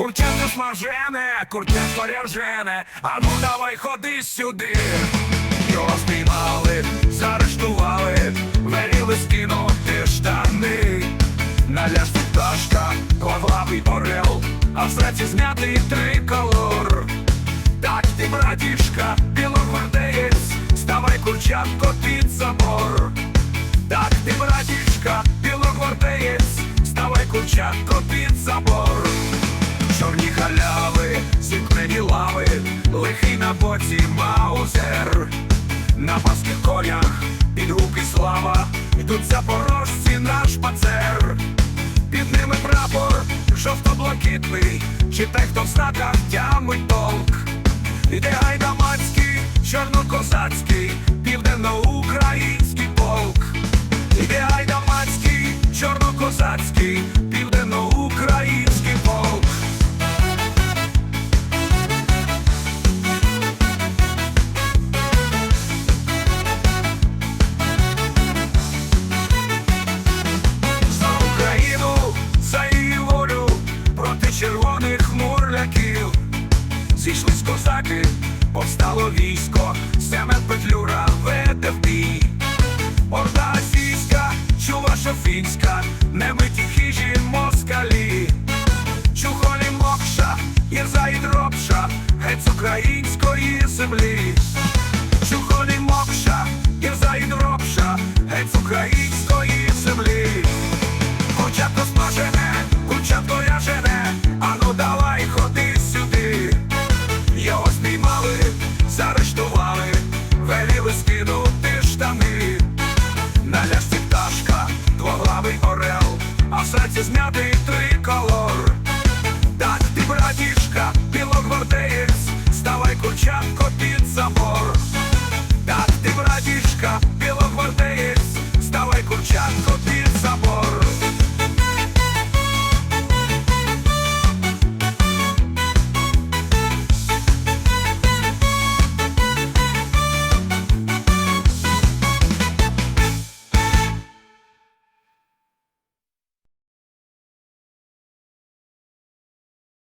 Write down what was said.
Курчатко смажене, курчатко ряжене, а ну давай ходи сюди. Його спіймали, заарештували, веліли скинути штани. На ляжці пташка, лавлавий орел, а в сраці знятий триколор. Так ти, братішка, білогвардеєць, ставай курчатко під забор. Так ти, братішка, білогвардеєць, ставай курчатко під забор. Йдуть запорожці наш пацер. Під ними прапор, жовто-блакитний, читай, хто в знаках тямить толк. Іде гайдамацький, чорнокозацький, південноукраїнський полк. Іде гайдамацький, чорнокозацький, мурляків. Зійшлись козаки, повстало військо, Семен Петлюра веде в бій. Орда російська, чува шофінська, немиті хижі москалі. Чухолі мокша, ірза і дробша, геть з української землі. Чухолі мокша, ірза і дробша, геть з української землі. Ряжене, ради триколор.